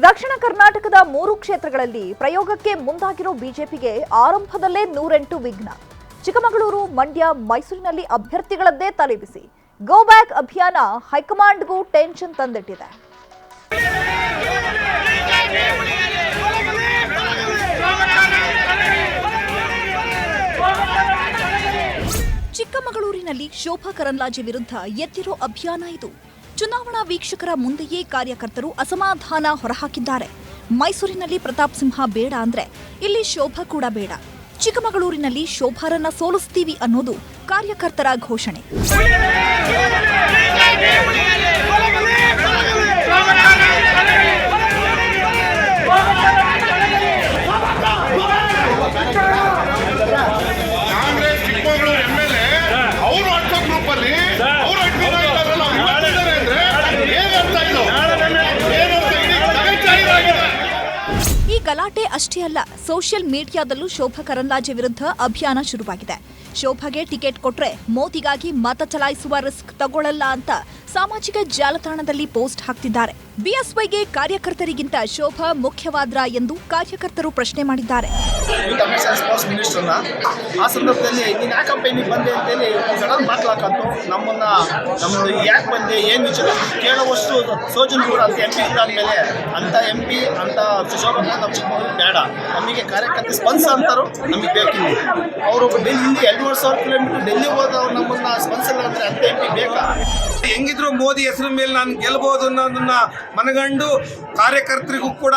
ದಕ್ಷಿಣ ಕರ್ನಾಟಕದ ಮೂರು ಕ್ಷೇತ್ರಗಳಲ್ಲಿ ಪ್ರಯೋಗಕ್ಕೆ ಮುಂದಾಗಿರೋ ಬಿಜೆಪಿಗೆ ಆರಂಭದಲ್ಲೇ ನೂರೆಂಟು ವಿಘ್ನ. ಚಿಕ್ಕಮಗಳೂರು, ಮಂಡ್ಯ, ಮೈಸೂರಿನಲ್ಲಿ ಅಭ್ಯರ್ಥಿಗಳದ್ದೇ ತಲೆಬಿಸಿ. ಗೋ ಬ್ಯಾಕ್ ಅಭಿಯಾನ ಹೈಕಮಾಂಡ್ಗೂ ಟೆನ್ಷನ್ ತಂದಿಟ್ಟಿದೆ. ಚಿಕ್ಕಮಗಳೂರಿನಲ್ಲಿ ಶೋಭಾ ಕರಂದ್ಲಾಜೆ ವಿರುದ್ಧ ಎತ್ತಿರೋ ಅಭಿಯಾನ ಇದು. ಚುನಾವಣಾ ವೀಕ್ಷಕರ ಮುಂದೆಯೇ ಕಾರ್ಯಕರ್ತರು ಅಸಮಾಧಾನ ಹೊರಹಾಕಿದ್ದಾರೆ ಮೈಸೂರಿನಲ್ಲಿ ಪ್ರತಾಪ್ ಸಿಂಹ ಬೇಡ ಅಂದ್ರೆ ಇಲ್ಲಿ ಶೋಭಾ ಕೂಡ ಬೇಡ ಚಿಕ್ಕಮಗಳೂರಿನಲ್ಲಿ ಶೋಭಾರನ್ನ ಸೋಲಿಸ್ತೀವಿ ಅನ್ನೋದು ಕಾರ್ಯಕರ್ತರ ಘೋಷಣೆ ಗಲಾಟೆ ಅಷ್ಟೇ ಅಲ್ಲ, ಸೋಷಿಯಲ್ ಮೀಡಿಯಾದಲ್ಲೂ ಶೋಭಾ ಕರಂದ್ಲಾಜೆ ವಿರುದ್ಧ ಅಭಿಯಾನ ಶುರುವಾಗಿದೆ. ಶೋಭಾಗೆ ಟಿಕೆಟ್ ಕೊಟ್ರೆ ಮೋದಿಗಾಗಿ ಮತ ಚಲಾಯಿಸುವ ರಿಸ್ಕ್ ತಗೊಳ್ಳಲ್ಲ ಅಂತ ಸಾಮಾಜಿಕ ಜಾಲತಾಣದಲ್ಲಿ ಪೋಸ್ಟ್ ಹಾಕ್ತಿದ್ದಾರೆ. ಬಿಎಸ್ವೈಗೆ ಕಾರ್ಯಕರ್ತರಿಗಿಂತ ಶೋಭಾ ಮುಖ್ಯವಾದ್ರ ಎಂದು ಕಾರ್ಯಕರ್ತರು ಪ್ರಶ್ನೆ ಮಾಡಿದ್ದಾರೆ. ಕಮಿಷನ್ ಸ್ಪೋರ್ಟ್ಸ್ ಮಿನಿಸ್ಟರ್ನ ಆ ಸಂದರ್ಭದಲ್ಲಿ ನೀನು ಯಾಕೆ ಕಂಪನಿ ಬಂದೆ ಅಂತೇಳಿ ಸಡನ್ ಮಾತಾಡ್ಕಂತು ನಮ್ಮನ್ನ ನಮ್ಮದು ಯಾಕೆ ಬಂದೆ ಏನು ವಿಚಾರ ಕೇಳುವಷ್ಟು ಸೋಜನ್ ಕೂಡ ಅಂತ ಎಂ ಪಿ ಇದ್ದಾದ್ಮೇಲೆ ಅಂತ ಎಂ ಪಿ ಅಂತ ಶೋಭಾ ನಮ್ಮ ಚಿಕ್ಕಮಗಳೂರು ಬೇಡ. ನಮಗೆ ಕಾರ್ಯಕರ್ತ ಸ್ಪಂದಿಸ ಅಂತಾರು ನಮಗೆ ಬೇಕಿಲ್ಲ. ಅವರು ಡೆಲ್ಲಿ ಎರಡೂವರೆ ಸಾವಿರ ಕಿಲೋಮೀಟರ್ ಡೆಲ್ಲಿ ಹೋದವ್ರು ನಮ್ಮನ್ನ ಸ್ಪಂದಿಸಲ್ಲ ಅಂದ್ರೆ ಅಂತ ಎಂ ಪಿ ಬೇಕಾ? ಹೆಂಗಿದ್ರು ಮೋದಿ ಹೆಸರು ಮೇಲೆ ನಾನು ಗೆಲ್ಲಬಹುದು ಅನ್ನೋದನ್ನ ಮನಗಂಡು ಕಾರ್ಯಕರ್ತರಿಗೂ ಕೂಡ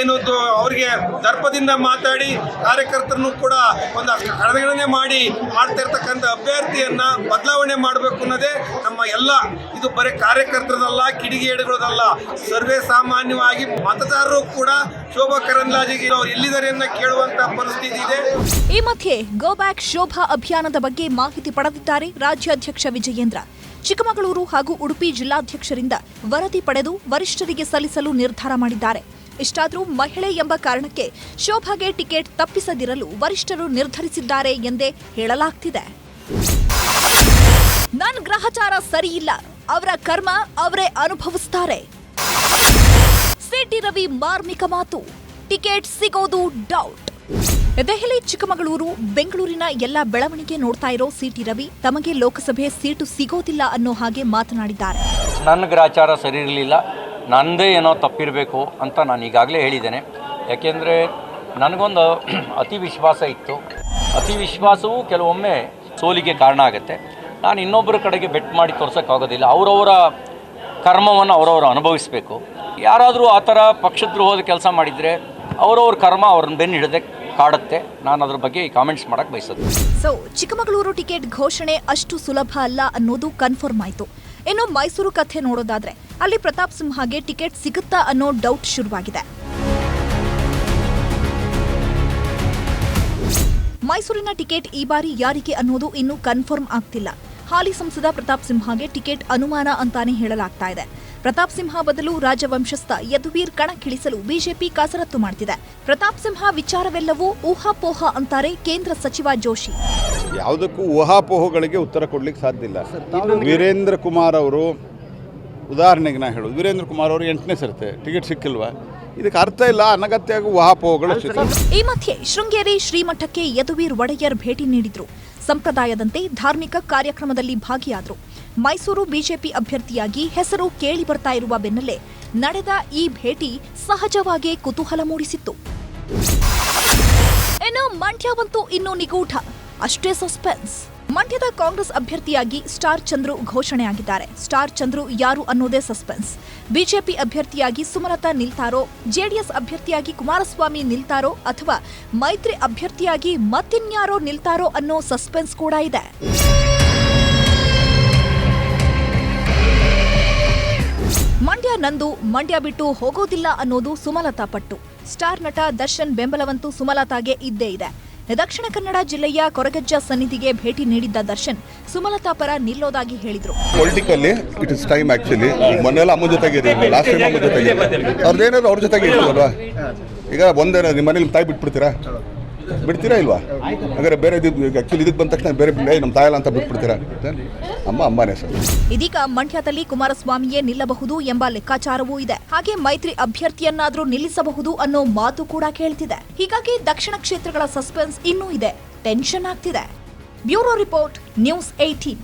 ಏನು ಅವರಿಗೆ ದರ್ಪದಿಂದ ಮಾತಾಡಿ ಕಾರ್ಯಕರ್ತರನ್ನು ಕೂಡ ಒಂದು ಕಡೆಗಣನೆ ಮಾಡಿ ಮಾಡ್ತಾ ಇರ್ತಕ್ಕಂಥ ಅಭ್ಯರ್ಥಿಯನ್ನ ಬದಲಾವಣೆ ಮಾಡಬೇಕು ಅನ್ನೋದೇ ನಮ್ಮ ಎಲ್ಲ ಇದು ಬರೀ ಕಾರ್ಯಕರ್ತರದಲ್ಲ ಕಿಡಿಗೇಡಿಗಳದಲ್ಲ ಸರ್ವೇ ಸಾಮಾನ್ಯವಾಗಿ ಮತದಾರರು ಕೂಡ ಶೋಭಾ ಕರಂದ್ಲಾಜಿಗೆ ಅವ್ರು ಎಲ್ಲಿದ್ದಾರೆ ಅನ್ನ ಕೇಳುವಂತ ಪರಿಸ್ಥಿತಿ ಇದೆ. ಈ ಮಧ್ಯೆ ಗೋ ಬ್ಯಾಕ್ ಶೋಭಾ ಅಭಿಯಾನದ ಬಗ್ಗೆ ಮಾಹಿತಿ ಪಡೆದಿದ್ದಾರೆ ರಾಜ್ಯಾಧ್ಯಕ್ಷ ವಿಜಯೇಂದ್ರ. ಚಿಕ್ಕಮಗಳೂರು ಹಾಗೂ ಉಡುಪಿ ಜಿಲ್ಲಾಧ್ಯಕ್ಷರಿಂದ ವರದಿ ಪಡೆದು ವರಿಷ್ಠರಿಗೆ ಸಲ್ಲಿಸಲು ನಿರ್ಧಾರ ಮಾಡಿದ್ದಾರೆ. ಇಷ್ಟಾದರೂ ಮಹಿಳೆ ಎಂಬ ಕಾರಣಕ್ಕೆ ಶೋಭಾಗೆ ಟಿಕೆಟ್ ತಪ್ಪಿಸದಿರಲು ವರಿಷ್ಠರು ನಿರ್ಧರಿಸಿದ್ದಾರೆ ಎಂದೇ ಹೇಳಲಾಗ್ತಿದೆ. ನನ್ನ ಗ್ರಹಚಾರ ಸರಿಯಿಲ್ಲ ಅವರ ಕರ್ಮ ಅವರೇ ಅನುಭವಿಸ್ತಾರೆ. ಸಿಟಿ ರವಿ ಮಾರ್ಮಿಕ ಮಾತು. ಟಿಕೆಟ್ ಸಿಗೋದು ಡೌಟ್ ದೆಹಲಿ, ಚಿಕ್ಕಮಗಳೂರು, ಬೆಂಗಳೂರಿನ ಎಲ್ಲ ಬೆಳವಣಿಗೆ ನೋಡ್ತಾ ಇರೋ ಸಿಟಿ ರವಿ ತಮಗೆ ಲೋಕಸಭೆ ಸೀಟು ಸಿಗೋದಿಲ್ಲ ಅನ್ನೋ ಹಾಗೆ ಮಾತನಾಡಿದ್ದಾರೆ. ನನ್ನ ಗ್ರಾಚಾರ ಸರಿ ಇರಲಿಲ್ಲ ನನ್ನದೇ ಏನೋ ತಪ್ಪಿರಬೇಕು ಅಂತ ನಾನು ಈಗಾಗಲೇ ಹೇಳಿದ್ದೇನೆ. ಯಾಕೆಂದರೆ ನನಗೊಂದು ಅತಿ ವಿಶ್ವಾಸ ಇತ್ತು. ಅತಿ ವಿಶ್ವಾಸವು ಕೆಲವೊಮ್ಮೆ ಸೋಲಿಗೆ ಕಾರಣ ಆಗುತ್ತೆ. ನಾನು ಇನ್ನೊಬ್ಬರ ಕಡೆಗೆ ಬೆಟ್ ಮಾಡಿ ತೋರ್ಸೋಕ್ಕಾಗೋದಿಲ್ಲ. ಅವರವರ ಕರ್ಮವನ್ನು ಅವರವರು ಅನುಭವಿಸಬೇಕು. ಯಾರಾದರೂ ಆ ಥರ ಪಕ್ಷದ್ರೋಹದ ಕೆಲಸ ಮಾಡಿದರೆ ಅವರವ್ರ ಕರ್ಮ ಅವ್ರನ್ನ ಬೆನ್ನು ಹಿಡದೆ ಕಾಡುತ್ತೆ. ನಾನು ಅದ್ರ ಬಗ್ಗೆ ಕಾಮೆಂಟ್ಸ್ ಮಾಡಕ್ ಬಯಸೋದು ಸೊ ಚಿಕ್ಕಮಗಳೂರು ಟಿಕೆಟ್ ಘೋಷಣೆ ಅಷ್ಟು ಸುಲಭ ಅಲ್ಲ ಅನ್ನೋದು ಕನ್ಫರ್ಮ್ ಆಯ್ತು. ಇನ್ನು ಮೈಸೂರು ಕಥೆ ನೋಡೋದಾದ್ರೆ, ಅಲ್ಲಿ ಪ್ರತಾಪ್ ಸಿಂಹಗೆ ಟಿಕೆಟ್ ಸಿಗುತ್ತಾ ಅನ್ನೋ ಡೌಟ್ ಶುರುವಾಗಿದೆ. ಮೈಸೂರಿನ ಟಿಕೆಟ್ ಈ ಬಾರಿ ಯಾರಿಗೆ ಅನ್ನೋದು ಇನ್ನೂ ಕನ್ಫರ್ಮ್ ಆಗ್ತಿಲ್ಲ. ಹಾಲಿ ಸಂಸದ ಪ್ರತಾಪ್ ಸಿಂಹಗೆ ಟಿಕೆಟ್ ಅನುಮಾನ ಅಂತಾನೆ ಹೇಳಲಾಗ್ತಾ ಇದೆ. ಪ್ರತಾಪ್ ಸಿಂಹ ಬದಲು ರಾಜವಂಶಸ್ಥ ಯದುವೀರ್ ಕಣಕ್ಕಿಳಿಸಲು ಬಿಜೆಪಿ ಕಸರತ್ತು ಮಾಡ್ತಿದೆ. ಪ್ರತಾಪ್ ಸಿಂಹ ವಿಚಾರವೆಲ್ಲವೂ ಊಹಾಪೋಹ ಅಂತಾರೆ ಕೇಂದ್ರ ಸಚಿವ ಜೋಶಿ. ಯಾವುದಕ್ಕೂ ಊಹಾಪೋಹಗಳಿಗೆ ಉತ್ತರ ಕೊಡ್ಲಿಕ್ಕೆ ಸಾಧ್ಯ ಇಲ್ಲ. ವೀರೇಂದ್ರ ಕುಮಾರ್ ಅವರು ಉದಾಹರಣೆಗೆ ನಾ ಹೇಳೋದು ವೀರೇಂದ್ರ ಕುಮಾರ್ ಅವರು ಎಂಟನೇ ಸರ್ತೆ ಟಿಕೆಟ್ ಸಿಕ್ಕಿಲ್ವಾ? ಇದಕ್ಕೆ ಅರ್ಥ ಇಲ್ಲ ಅನಗತ್ಯ ಊಹಾಪೋಹಗಳು. ಈ ಮಧ್ಯೆ ಶೃಂಗೇರಿ ಶ್ರೀಮಠಕ್ಕೆ ಯದುವೀರ್ ಒಡೆಯರ್ ಭೇಟಿ ನೀಡಿದ್ರು. ಸಂಪ್ರದಾಯದಂತೆ ಧಾರ್ಮಿಕ ಕಾರ್ಯಕ್ರಮದಲ್ಲಿ ಭಾಗಿಯಾದರು. ಮೈಸೂರು ಬಿಜೆಪಿ ಅಭ್ಯರ್ಥಿಯಾಗಿ ಹೆಸರು ಕೇಳಿ ಬರ್ತಾ ಇರುವ ಬೆನ್ನಲ್ಲೇ ನಡೆದ ಈ ಭೇಟಿ ಸಹಜವಾಗಿ ಕುತೂಹಲ ಮೂಡಿಸಿತ್ತು. ಇನ್ನು ಮಂಡ್ಯವಂತೂ ಇನ್ನೂ ನಿಗೂಢ. ಅಷ್ಟೇ ಸಸ್ಪೆನ್ಸ್. ಮಂಡ್ಯದ ಕಾಂಗ್ರೆಸ್ ಅಭ್ಯರ್ಥಿಯಾಗಿ ಸ್ಟಾರ್ ಚಂದ್ರು ಘೋಷಣೆಯಾಗಿದ್ದಾರೆ. ಸ್ಟಾರ್ ಚಂದ್ರು ಯಾರು ಅನ್ನೋದೇ ಸಸ್ಪೆನ್ಸ್. ಬಿಜೆಪಿ ಅಭ್ಯರ್ಥಿಯಾಗಿ ಸುಮಲತಾ ನಿಲ್ತಾರೋ, ಜೆಡಿಎಸ್ ಅಭ್ಯರ್ಥಿಯಾಗಿ ಕುಮಾರಸ್ವಾಮಿ ನಿಲ್ತಾರೋ ಅಥವಾ ಮೈತ್ರಿ ಅಭ್ಯರ್ಥಿಯಾಗಿ ಮತ್ತಿನ್ಯಾರೋ ನಿಲ್ತಾರೋ ಅನ್ನೋ ಸಸ್ಪೆನ್ಸ್ ಕೂಡ ಇದೆ. ಮಂಡ್ಯ ನಂದು ಮಂಡ್ಯ ಬಿಟ್ಟು ಹೋಗೋದಿಲ್ಲ ಅನ್ನೋದು ಸುಮಲತಾ ಪಟ್ಟು. ಸ್ಟಾರ್ ನಟ ದರ್ಶನ್ ಬೆಂಬಲವಂತೂ ಸುಮಲತಾಗೆ ಇದ್ದೇ ಇದೆ. ದಕ್ಷಿಣ ಕನ್ನಡ ಜಿಲ್ಲೆಯ ಕೊರಗಜ್ಜ ಸನ್ನಿಧಿಗೆ ಭೇಟಿ ನೀಡಿದ್ದ ದರ್ಶನ್, ಸುಮಲತಾ ಪರ ನಿಲ್ಲೋದಾಗಿ ಹೇಳಿದ್ರು. Politically it is time actually ಮೊನ್ನೆಲ್ಲ ಅಮ್ಮ ಜೊತೆಗೆ ಲಾಸ್ಟ್ ಟೈಮ್ ಅಮ್ಮ ಜೊತೆಗೆ ಅವ್ರದ್ದೇನಾದ್ರು ಅವ್ರ ಜೊತೆಗೆ ಇರ್ಬೋದಲ್ವಾ ಈಗ ಒಂದೇನ ನಿಮ್ಮ ಮನೇಲಿ ತಾಯಿ ಬಿಟ್ಬಿಡ್ತೀರಾ? ಬಿಡ್ತೀರಾ ಇಲ್ವಾ? ಹಾಗಾದ್ರೆ ಬೇರೆ ಆ್ಯಕ್ಚುಲಿ ಇದಕ್ಕೆ ಬಂದ ತಕ್ಷಣ ಬೇರೆ ನಮ್ಮ ತಾಯಲ್ಲ ಅಂತ ಬಿಟ್ಬಿಡ್ತೀರಾ? ಅಮ್ಮ, ಅಮ್ಮನೇ ಸರ್. ಇದೀಗ ಮಂಡ್ಯದಲ್ಲಿ ಕುಮಾರಸ್ವಾಮಿಯೇ ನಿಲ್ಲಬಹುದು ಎಂಬ ಲೆಕ್ಕಾಚಾರವೂ ಇದೆ. ಹಾಗೆ ಮೈತ್ರಿ ಅಭ್ಯರ್ಥಿಯನ್ನಾದರೂ ನಿಲ್ಲಿಸಬಹುದು ಅನ್ನೋ ಮಾತು ಕೂಡ ಕೇಳ್ತಿದೆ. ಹೀಗಾಗಿ ದಕ್ಷಿಣ ಕ್ಷೇತ್ರಗಳ ಸಸ್ಪೆನ್ಸ್ ಇನ್ನೂ ಇದೆ. ಟೆನ್ಷನ್ ಆಗ್ತಿದೆ. Bureau report, news eighteen